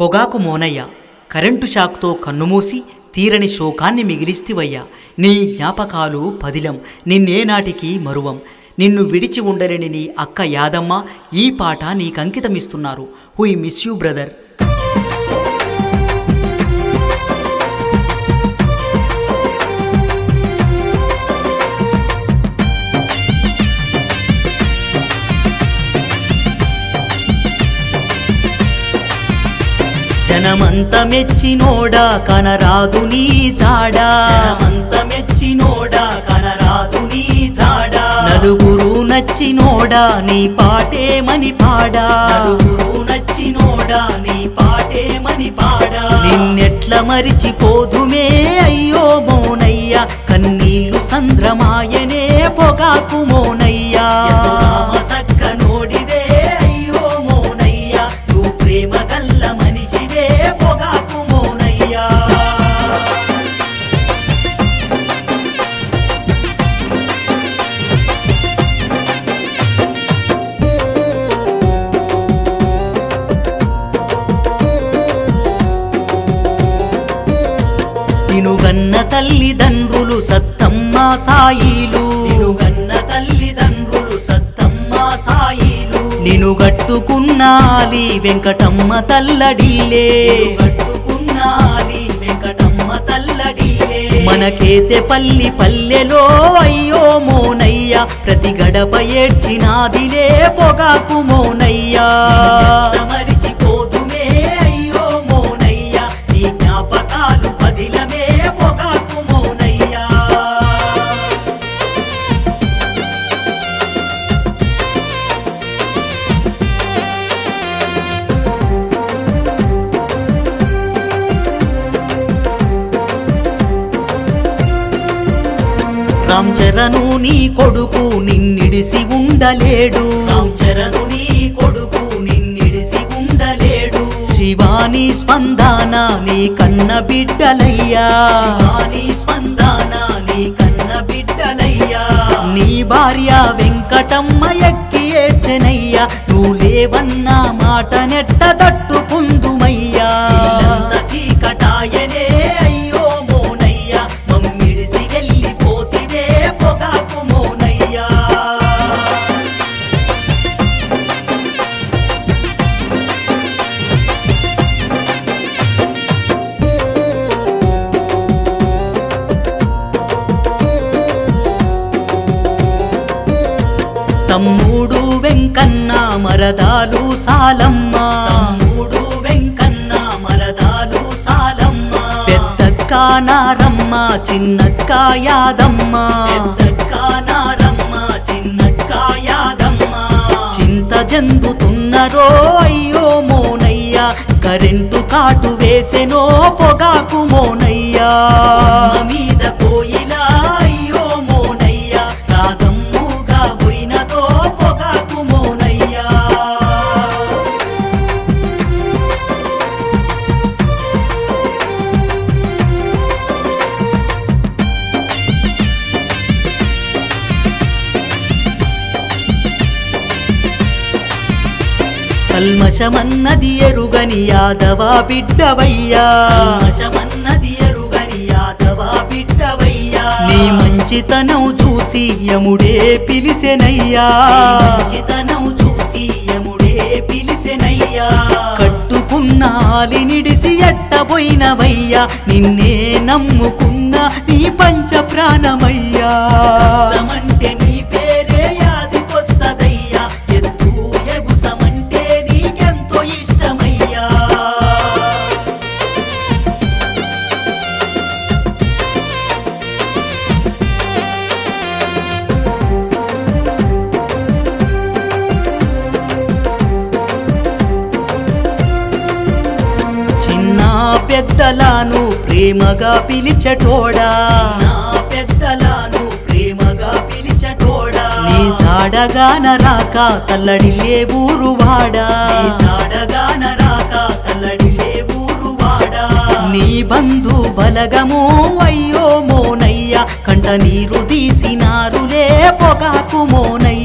పొగాకు మోనయ్య కరెంటు షాక్తో కన్నుమూసి తీరని శోకాన్ని మిగిలిస్తివయ్యా. నీ జ్ఞాపకాలు పదిలం నిన్నేనాటికి మరువం. నిన్ను విడిచి ఉండలేని నీ అక్క యాదమ్మ ఈ పాట నీకంకితమిస్తున్నారు. హుయ్ మిస్ యూ బ్రదర్. జనమంత మెచ్చినోడా కనరాదు నీ జాడా. జనమంత మెచ్చినోడా కనరాదు నీ జాడా. నలుగురు నచ్చినోడా నీ పాటేమని పాడా. నలుగురు నచ్చినోడా నీ పాటేమని పాడా. నిన్నెట్ల మరిచిపోదుమే అయ్యో మోనయ్య. కన్నీళ్ళు సంద్రమాయనే పొగాకు మోనయ్యా. నినుగన్న తల్లిదండ్రులు సత్తమ్మ సాయిలు. నినుగన్న తల్లిదండ్రులు సత్తమ్మ సాయిలు. నిను గట్టుకున్నాలి వెంకటమ్మ తల్లడిలే. గట్టుకున్నాలి వెంకటమ్మ తల్లడిలే. మనకేతే పల్లి పల్లెలో అయ్యో మోనయ్య ప్రతి గడప ఏడ్చినాదిలే పొగాకు మోనయ్యా. రామ్ చరణు నీ కొడుకు నిన్నిడిసి ఉండలేడు. రామ్ చరణు నీ కొడుకు నిన్నిడిసి ఉండలేడు. శివాని స్పందన నీ కన్న బిడ్డలయ్యా. శివాని స్పందన నీ కన్న బిడ్డలయ్యా. నీ భార్య వెంకటమ్మ ఎక్కి ఏడ్చెనయ్యా. నువ్వు లేవన్న మాట నెట్ట తట్టుకుందుమయ్యా తమ్ముడు వెంకన్న మరదాలు సాలమ్మ. తమ్ముడు వెంకన్న మరదాలు సాలమ్మ. పెద్దక్క నారమ్మ చిన్నక్క యాదమ్మ. పెద్దక్క నారమ్మ చిన్నక్క యాదమ్మ. చింత జందుతున్నరో అయ్యో మోనయ్య కరెంటు కాటు వేసెనో పొగాకు మోనయ్యా. మీద కల్మషమన్నది ఎరుగని యాదవ బిడ్డవయ్యా. కల్మషమన్నది ఎరుగని యాదవ బిడ్డవయ్యా. నీ మంచితనం చూసి యముడే పిలిసెనయ్యా. మంచితనం చూసి యముడే పిలిసెనయ్యా. కట్టుకున్న ఆలినిడిసి ఎట్టబోయినవయ్యా. నిన్నే నమ్ముకున్న నీ పంచ ప్రాణమయ్యా పెద్దలను ప్రేమగా పిలిచటోడా? పెద్దలను ప్రేమగా పిలిచటోడా? నీ జాడగాన రాక తల్లడిలే ఊరువాడా? నీ జాడగాన రాక తల్లడిలే ఊరువాడా? నీ బంధు బలగము అయ్యో మోనయ్య కంట నీరు తీసినారులే పొగాకు మోనయ్యా.